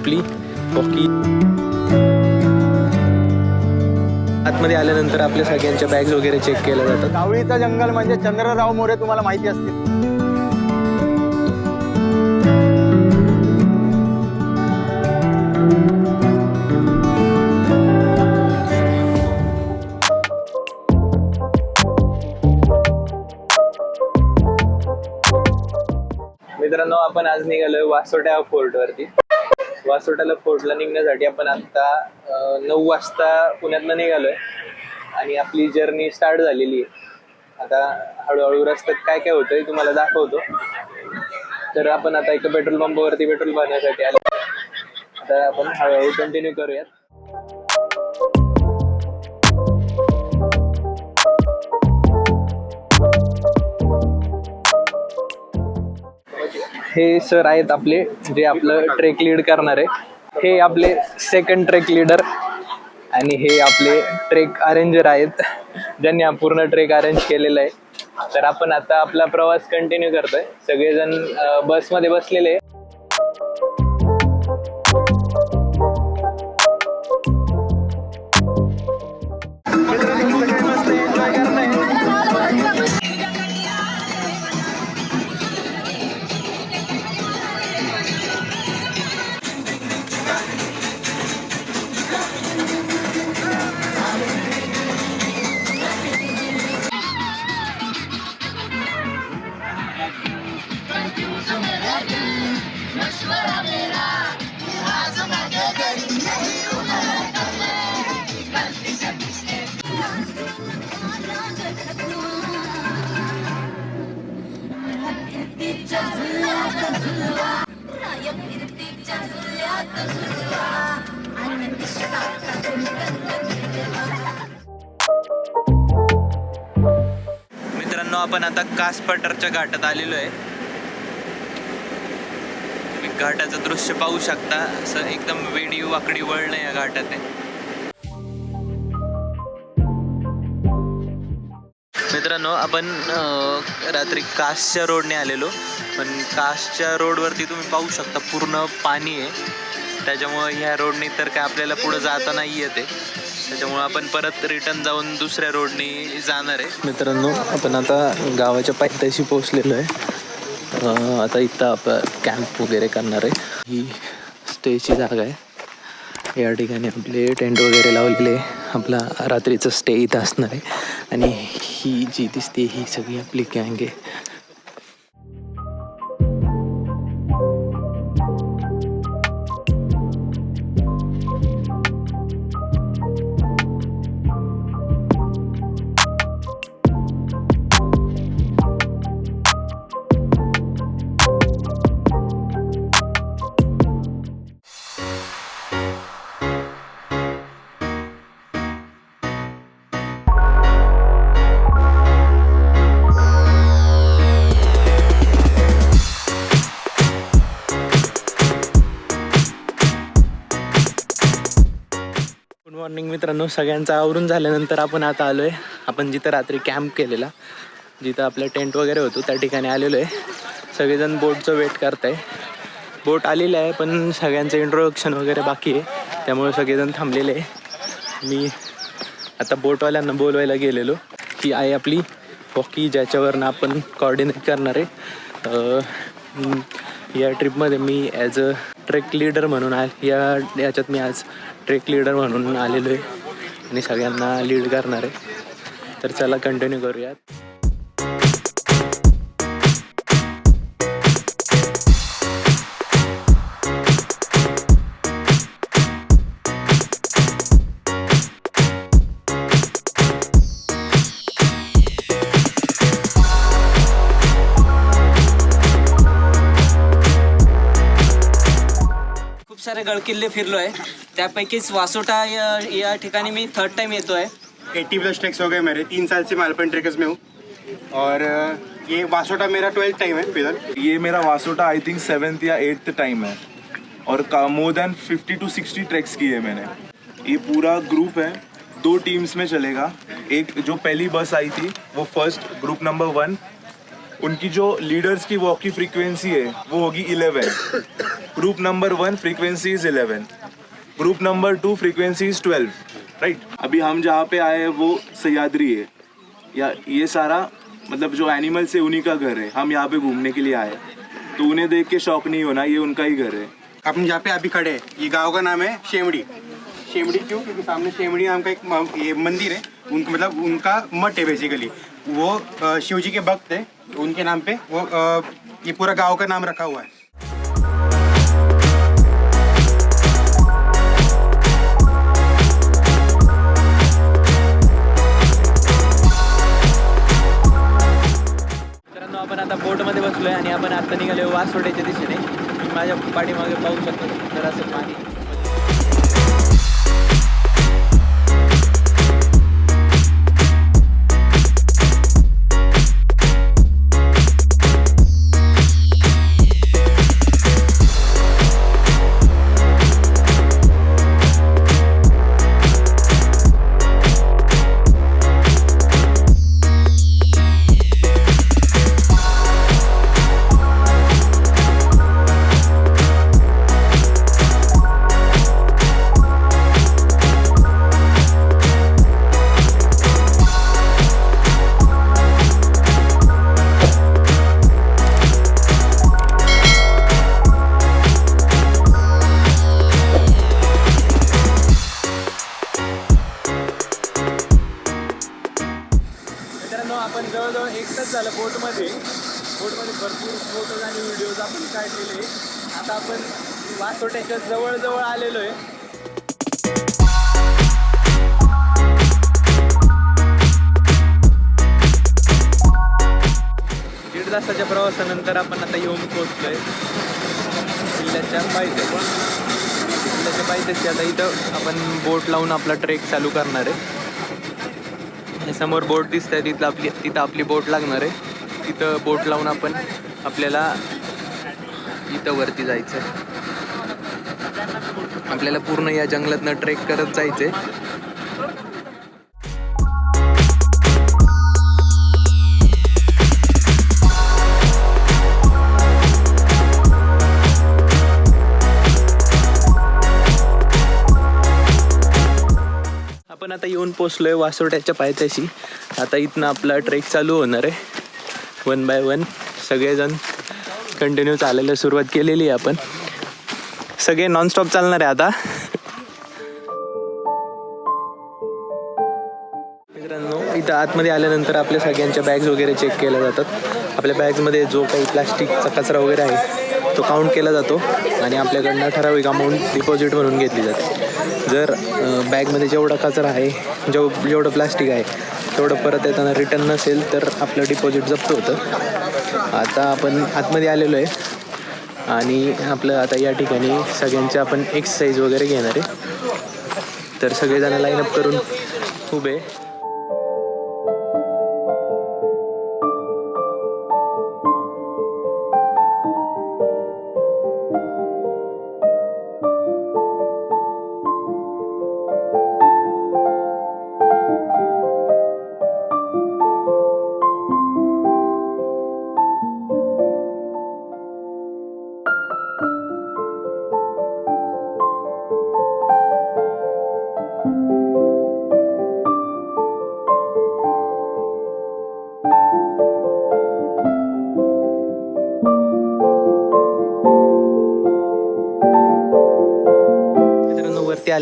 आपली हॉकी. आतमध्ये आल्यानंतर आपल्या सगळ्यांच्या बॅग्स वगैरे चेक केल्या जातात. सावळीचं जंगल म्हणजे चंद्रराव मोरे तुम्हाला माहिती असतील. मित्रांनो आपण आज निघालोय वासोटा फोर्ट वरती. वासोटाला फोर्टला निघण्यासाठी आपण आता नऊ वाजता पुण्यातनं निघालोय. आणि आपली जर्नी स्टार्ट झालेली आहे. आता हळूहळू रस्त्यात काय काय होतंय तुम्हाला दाखवतो. तर आपण आता एका पेट्रोल पंपावरती पेट्रोल भरण्यासाठी आलो. आता आपण हळूहळू कंटिन्यू करूयात. हे सर आहेत आपले जे आपलं ट्रेक लीड करणार आहे. हे आपले सेकंड ट्रेक लीडर आणि हे आपले ट्रेक अरेंजर आहेत. ज्यांनी हा पूर्ण ट्रेक अरेंज केलेला आहे. तर आपण आता आपला प्रवास कंटिन्यू करतोय. सगळेजण बसमध्ये बसलेले आपण आता कास पटरच्या घाटात आलेलो आहे. तुम्ही घाटाचं दृश्य पाहू शकता. असं एकदम वेडी वाकडी वळण या घाटात आहे. मित्रांनो आपण रात्री कासच्या रोडने आलेलो. पण कासच्या रोडवरती तुम्ही पाहू शकता पूर्ण पाणी आहे. त्याच्यामुळं ह्या रोडने तर काय आपल्याला पुढं जाता नाही येते. त्याच्यामुळं आपण परत रिटर्न जाऊन दुसऱ्या रोडने जाणार आहे. मित्रांनो आपण आता गावाच्या पायथ्याशी पोहोचलेलो आहे. आता इथं आपण कॅम्प वगैरे करणार आहे. ही स्टेची जागा आहे. या ठिकाणी आपले टेंट वगैरे लावलेले आपला रात्रीचं स्टे इथं असणार आहे. आणि ही जी दिसते ही सगळी आपली गँग आहे. मित्रांनो सगळ्यांचं आवरून झाल्यानंतर आपण आता आलो आहे आपण जिथं रात्री कॅम्प केलेला जिथं आपलं टेंट वगैरे होतो त्या ठिकाणी आलेलो आहे. सगळेजण बोटचं वेट करताय. बोट आलेलं आहे पण सगळ्यांचं इंट्रोडक्शन वगैरे बाकी आहे. त्यामुळे सगळेजण थांबलेले आहे. मी आता बोटवाल्यांना बोलवायला गेलेलो. ही आहे आपली हॉकी ज्याच्यावरनं आपण कॉर्डिनेट करणार आहे. या ट्रिपमध्ये मी ॲज अ ट्रेक लीडर म्हणून आ या याच्यात मी आज ट्रेक लीडर म्हणून आलेलो आहे. आणि सगळ्यांना लीड करणार आहे. तर चला कंटिन्यू करूयात. खूप सारे गडकिल्ले फिरलो आहे त्यापैकीच वासोटा या या ठिकाणी मी थर्ड टाइम येतो आहे एट्टी प्लस ट्रैक्स हो गए मेरे तीन साल से मालपन ट्रेकर्स में हूँ। और ये वासोटा मेरा ट्वेल्थ टाइम है फ़िलहाल ये मेरा वासोटा आई थिंक सेवेंथ या एट्थ टाइम है। और more than fifty to sixty treks किए हैं मैंने। ये पूरा ग्रुप है दो टीम्स में चलेगा। एक जो पहली बस आई थी वो फ़र्स्ट ग्रुप नंबर वन उनकी जो लीडर्स की वॉक की फ्रीक्वेंसी है वो होगी eleven group number one frequency is eleven group number two frequency twelve right अभी हम जहाँ पे आए हैं, वो सह्याद्री है। या ये सारा मतलब जो एनिमल्स है उन्हीं का घर है, हम यहाँ पे घूमने के लिए आए तो उन्हें देख के शौक नहीं होना, ये उनका ही घर है। अपन जहाँ पे अभी खड़े हैं। ये गाँव का नाम है शेमड़ी। शेमड़ी क्यों? क्योंकि सामने शेमड़ी नाम का एक ये मंदिर है। उनका मतलब उनका मठ है बेसिकली वो शिव जी के भक्त है। उनके नाम पे वो ये पूरा गाँव का नाम रखा हुआ है। आपण आता बोटमध्ये बसलो आहे आणि आपण आता निघालो वासोड्याच्या दिशेने. माझ्या पाठीमागे पाहू शकतो. तर असं पाणी मित्रांनो आपण जवळजवळ एक तास झालं बोटमध्ये. बोटमध्ये भरपूर फोटोज आणि व्हिडिओज आपण काढलेले आता आपण वासोट्याच्या जवळजवळ आलेलो आहे. दीड तासाच्या प्रवासानंतर आपण आता येऊन पोहोचलोय. किल्ल्याच्या पायथ्याच्या किल्ल्याच्या पायथ्याशी आता इथं आपण बोट लावून आपला ट्रेक चालू करणार आहे. आणि समोर बोट दिसत आहे तिथं आपली तिथं आपली बोट लागणार आहे. तिथं बोट लावून आपण आपल्याला इथं वरती जायचं आहे आपल्याला पूर्ण या जंगलातनं ट्रेक करत जायचं आहे आता येऊन पोचलोय वासोट्याच्या पायथ्याशी. आता इथनं आपला ट्रेक चालू होणार आहे. वन बाय वन सगळेजण कंटिन्यू चालायला सुरुवात केलेली आहे आपण. सगळे नॉनस्टॉप चालणार आहे आता. मित्रांनो इथं आतमध्ये आल्यानंतर आपल्या सगळ्यांच्या बॅग्स वगैरे चेक केल्या जातात. आपल्या बॅग्समध्ये जो काही प्लास्टिकचा कचरा वगैरे आहे तो काउंट केला जातो आणि आपल्याकडनं ठराविक अमाऊंट डिपॉझिट म्हणून घेतली जाते. जर बॅगमध्ये जेवढा कचरा आहे जेव जेवढं प्लास्टिक आहे तेवढं परत येताना रिटर्न नसेल तर आपलं डिपॉझिट जप्त होतं. आता आपण आतमध्ये आलेलो आहे. आणि आपलं आता या ठिकाणी सगळ्यांचे आपण एक्सरसाइज वगैरे घेणार आहे. तर सगळेजण लाईनअप करून उभे.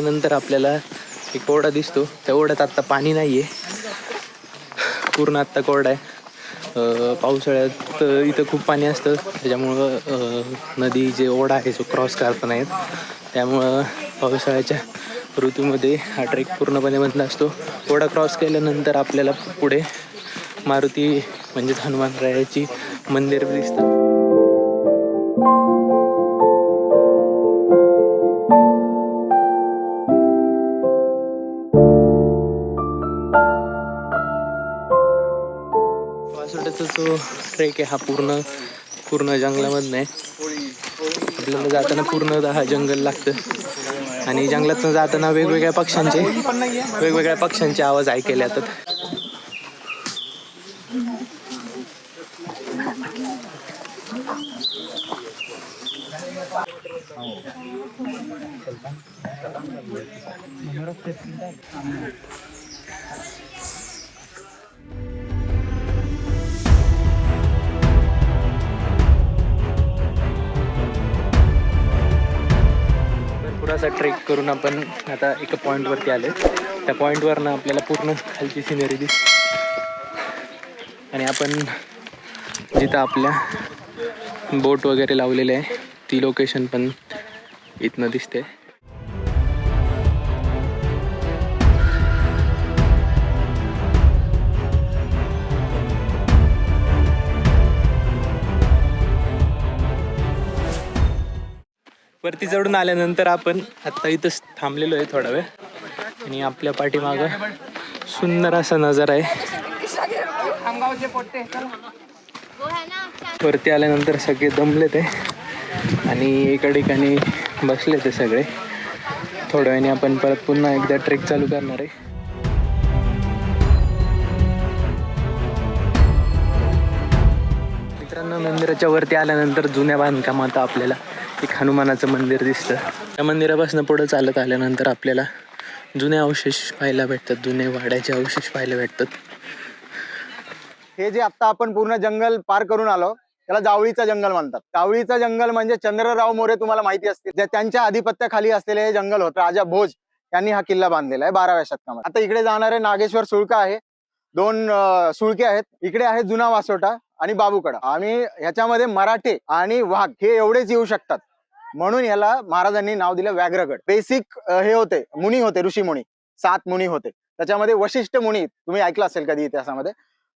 गेल्यानंतर आपल्याला एक ओढा दिसतो. त्या ओढ्यात आत्ता पाणी नाही आहे पूर्ण आत्ता कोरडा आहे. पावसाळ्यात इथं खूप पाणी असतं. त्याच्यामुळं नदी जे ओढा आहे जो क्रॉस करता नाहीत त्यामुळं पावसाळ्याच्या ऋतूमध्ये हा ट्रेक पूर्णपणे बंद असतो. ओढा क्रॉस केल्यानंतर आपल्याला पुढे मारुती म्हणजेच हनुमानरायाची मंदिर दिसतात. आजचा जो ट्रेक आहे हा पूर्ण पूर्ण जंगलामधनं आहे आपल्याला जाताना पूर्ण हा जंगल लागतं आणि जंगलातनं जाताना वेगवेगळ्या पक्ष्यांचे वेगवेगळ्या पक्ष्यांचे आवाज ऐकायला Gracias. असा ट्रेक करून आपण आता एका पॉईंटवरती आले त्या पॉईंटवरनं आपल्याला पूर्ण खालची सिनरी दिस आणि आपण जिथं आपल्या बोट वगैरे लावलेले आहे ती लोकेशन पण इथनं दिसते. वरती चढून आल्यानंतर आपण आत्ता इथंच थांबलेलो आहे थोडा वेळ. आणि आपल्या पाठीमागं सुंदर असा नजारा आहे. वरती आल्यानंतर सगळे दमले ते आणि एका ठिकाणी बसले ते सगळे. थोड्या वेळाने आपण परत पुन्हा एकदा ट्रेक चालू करणार आहे. मित्रांनो मंदिराच्या वरती आल्यानंतर जुन्या बांधकामात आपल्याला एक हनुमानाचं मंदिर दिसतं. त्या मंदिरापासून पुढं चालत आल्यानंतर आपल्याला जुने अवशेष पाहायला भेटतात जुने वाड्याचे अवशेष पाहायला भेटतात. हे जे आता आपण पूर्ण जंगल पार करून आलो त्याला जावळीचं जंगल म्हणतात. जावळीचं जंगल म्हणजे चंद्रराव मोरे तुम्हाला माहिती असतील. जे त्यांच्या आधिपत्याखाली असलेले हे जंगल होतं राजा भोज यांनी हा किल्ला बांधलेला आहे बाराव्या शतकामध्ये. आता इकडे जाणारे नागेश्वर सुळका आहे. दोन सुळके आहेत. इकडे आहे जुना वासोटा आणि बाबूकडा. आणि ह्याच्यामध्ये मराठे आणि वाघ हे एवढेच येऊ शकतात. म्हणून याला महाराजांनी नाव दिलं व्याघ्रगड. बेसिक हे होते मुनी होते ऋषी मुनी. सात मुनी होते. त्याच्यामध्ये वशिष्ठ मुनी तुम्ही ऐकलं असेल कधी इतिहासामध्ये.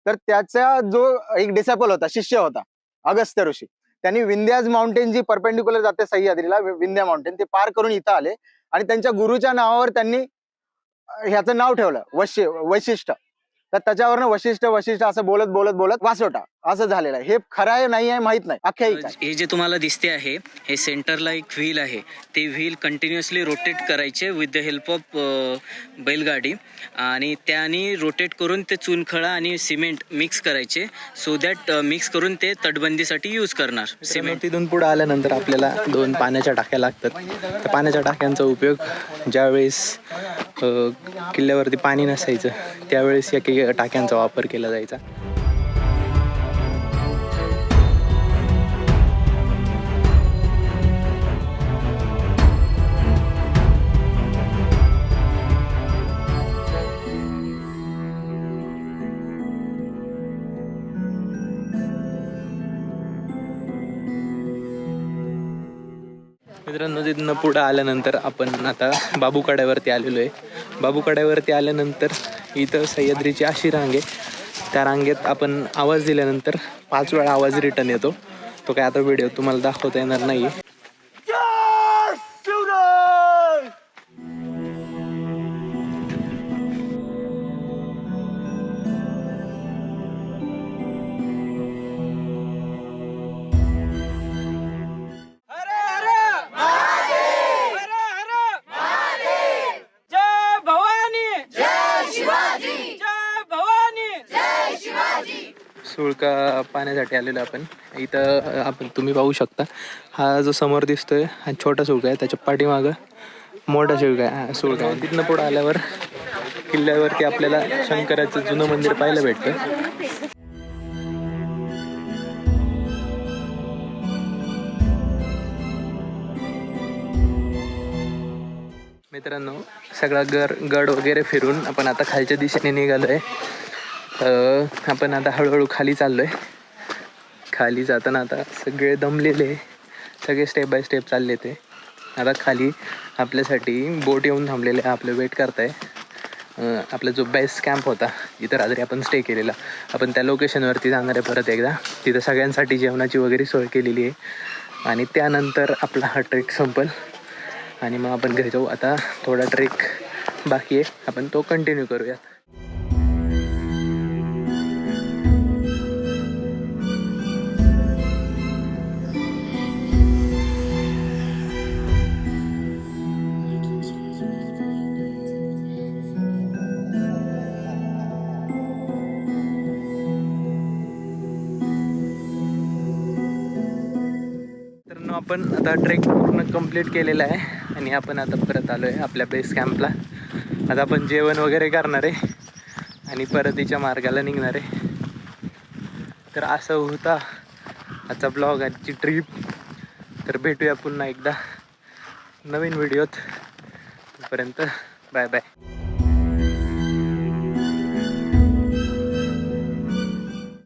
तर त्याचा जो एक डिसेपल होता शिष्य होता अगस्त्य ऋषी. त्यांनी विंध्याज माउंटेन जी परपेंडिक्युलर जाते सह्याद्रीला विंध्या माउंटेन ते पार करून इथं आले. आणि त्यांच्या गुरुच्या नावावर त्यांनी ह्याचं नाव ठेवलं वशि वैशिष्ट तर त्याच्यावरनं वशिष्ठ वशिष्ठ असं बोलत बोलत बोलत वासोटा. असं झालेलं आहे. हे खरं आहे नाही आहे माहीत नाही. आहे. हे जे तुम्हाला दिसते आहे हे सेंटरला एक व्हील आहे. ते व्हील कंटिन्युअसली रोटेट करायचे विथ द हेल्प ऑफ बैलगाडी. आणि त्याने रोटेट करून ते चुनखळा आणि सिमेंट मिक्स करायचे सो दॅट मिक्स करून ते तटबंदीसाठी यूज करणार. सिमेंट तिथून पुढे आल्यानंतर आपल्याला दोन पाण्याच्या टाक्या लागतात. त्या पाण्याच्या टाक्यांचा उपयोग ज्यावेळेस किल्ल्यावरती पाणी नसायचं त्यावेळेस या कि- टाक्यांचा वापर केला जायचा. मित्रांनो तिथनं पुढं आल्यानंतर आपण आता बाबूकड्यावरती आलेलो आहे. बाबूकड्यावरती आल्यानंतर इथं सह्याद्रीची अशी रांग आहे. त्या रांगेत आपण आवाज दिल्यानंतर पाच वेळा आवाज रिटर्न येतो. तो काय आता व्हिडिओ तुम्हाला दाखवता येणार नाही सुळका पाण्यासाठी आलेलो आपण. इथं आपण तुम्ही पाहू शकता. हा जो समोर दिसतोय हा छोटा सुळका आहे. त्याच्या पाठीमागं मोठा शिळका आहे. सुळका आहे. तिथनं पुढं आल्यावर किल्ल्यावरती आपल्याला शंकराचं जुनं मंदिर पाहायला भेटतं. मित्रांनो सगळा गर गड वगैरे फिरून आपण आता खालच्या दिशेने निघालो आहे आपण आता हळूहळू खाली चाललो आहे खाली जाताना आता सगळे दमलेले सगळे स्टेप बाय स्टेप चालले ते. आता खाली आपल्यासाठी बोट येऊन थांबलेले आहे आपलं वेट करताय. आपला जो बेस्ट कॅम्प होता जिथं रात्री आपण स्टे केलेला. आपण त्या लोकेशनवरती जाणार आहे परत एकदा. तिथं सगळ्यांसाठी जेवणाची वगैरे सोय केलेली आहे. आणि त्यानंतर आपला हा ट्रेक संपल. आणि मग आपण घरी जाऊ. आता थोडा ट्रेक बाकी आहे. आपण तो कंटिन्यू करूयात. मित्रांनो आपण आता ट्रेक पूर्ण कंप्लीट केलेला आहे आणि आपण आता परत आलो आहे आपल्या बेस कॅम्पला आता आपण जेवण वगैरे करणार आहे आणि परतीच्या मार्गाला निघणार आहे. तर असं होता आजचा ब्लॉग आजची ट्रीप तर भेटूया पुन्हा एकदा नवीन व्हिडिओत तोपर्यंत बाय बाय